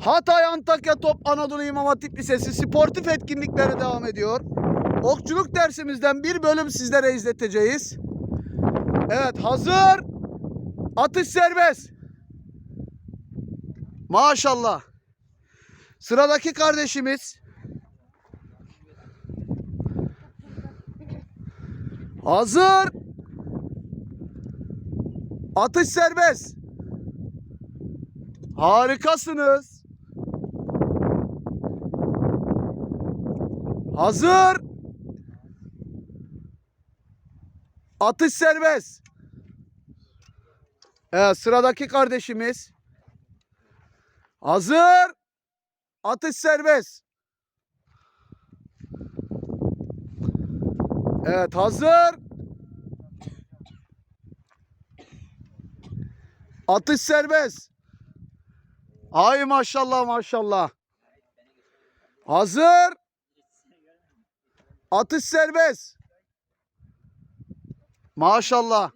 Hatay Antakya Top Anadolu İmam Hatip Lisesi sportif etkinlikleri devam ediyor. Okçuluk dersimizden bir bölüm sizlere izleteceğiz. Evet hazır. Atış serbest. Maşallah. Sıradaki kardeşimiz. Hazır. Atış serbest. Harikasınız. Hazır. Atış serbest. Evet sıradaki kardeşimiz. Hazır. Atış serbest. Evet hazır. Atış serbest. Ay maşallah maşallah. Hazır. Atış serbest. Maşallah.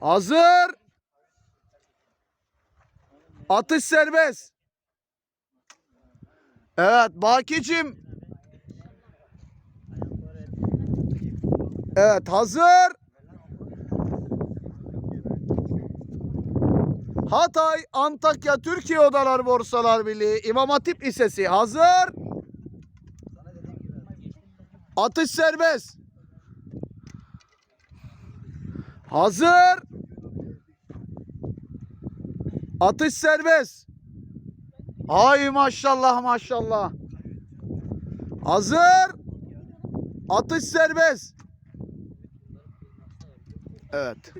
Hazır. Atış serbest. Evet Bakicim. Evet hazır. Hatay, Antakya, Türkiye Odalar Borsalar Birliği İmam Hatip Lisesi hazır. Atış serbest. Hazır. Atış serbest. Ay maşallah maşallah. Hazır. Atış serbest. Evet.